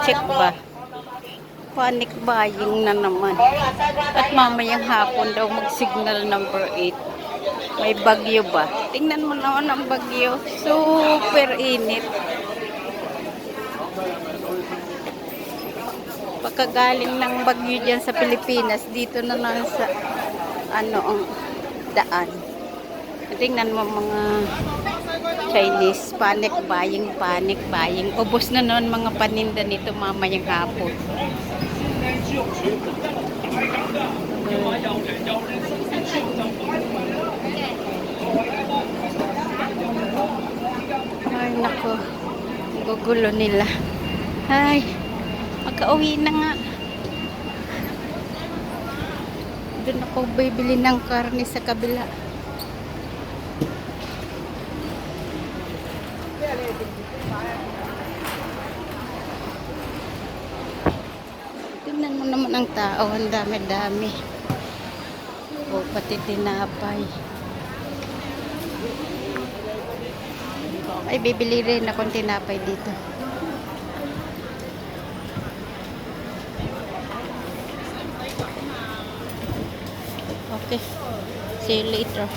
Check ba? Panic buying na naman. At mamayang hapon daw mag-signal number 8. May bagyo ba? Tingnan mo naman ang bagyo. Super init. Pagkagaling ng bagyo dyan sa Pilipinas, dito na lang sa ano ang daan. Tingnan mo mga Chinese, panic buying, panic buying. Ubos na noon mga paninda nito mamayang hapon. Ay, nako. Gugulo nila. Ay, magka-uwi na nga. Doon ako bibili ng karne sa kabila. Tingnan mo naman ang tao, ang dami-dami. O, pati tinapay. Ay, bibili rin akong tinapay dito. Okay. See you later.